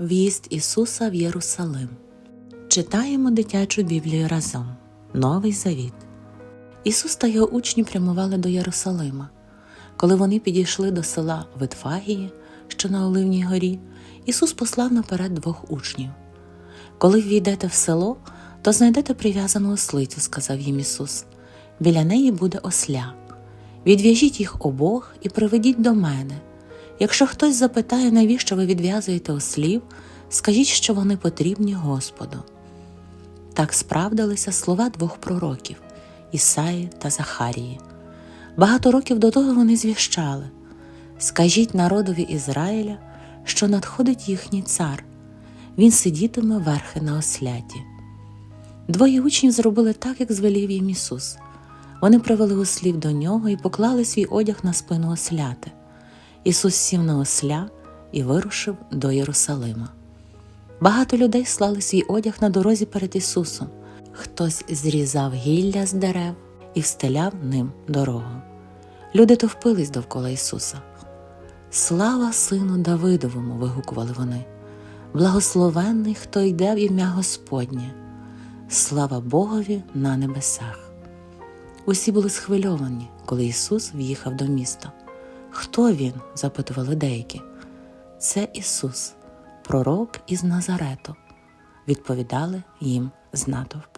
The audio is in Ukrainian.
В'їзд Ісуса в Єрусалим. Читаємо дитячу Біблію разом. Новий Завіт. Ісус та його учні прямували до Єрусалима. Коли вони підійшли до села Витфагії, що на Оливній горі, Ісус послав наперед двох учнів. Коли ввійдете в село, то знайдете прив'язану ослицю, сказав їм Ісус. Біля неї буде осля. Відв'яжіть їх обох і приведіть до мене. Якщо хтось запитає, навіщо ви відв'язуєте ослів, скажіть, що вони потрібні Господу. Так справдилися слова двох пророків Ісаї та Захарії. Багато років до того вони звіщали Скажіть народові Ізраїля, що надходить їхній цар, він сидітиме верхи на осляті. Двоє учнів зробили так, як звелів їм Ісус. Вони привели ослів до нього і поклали свій одяг на спину осляти. Ісус сів на осля і вирушив до Єрусалима. Багато людей слали свій одяг на дорозі перед Ісусом. Хтось зрізав гілля з дерев і встеляв ним дорогу. Люди товпились довкола Ісуса. Слава Сину Давидовому! вигукували вони. Благословенний, хто йде в ім'я Господнє. Слава Богові на небесах. Усі були схвильовані, коли Ісус в'їхав до міста. Хто він? запитували деякі. Це Ісус, пророк із Назарету, відповідали їм з натовпу.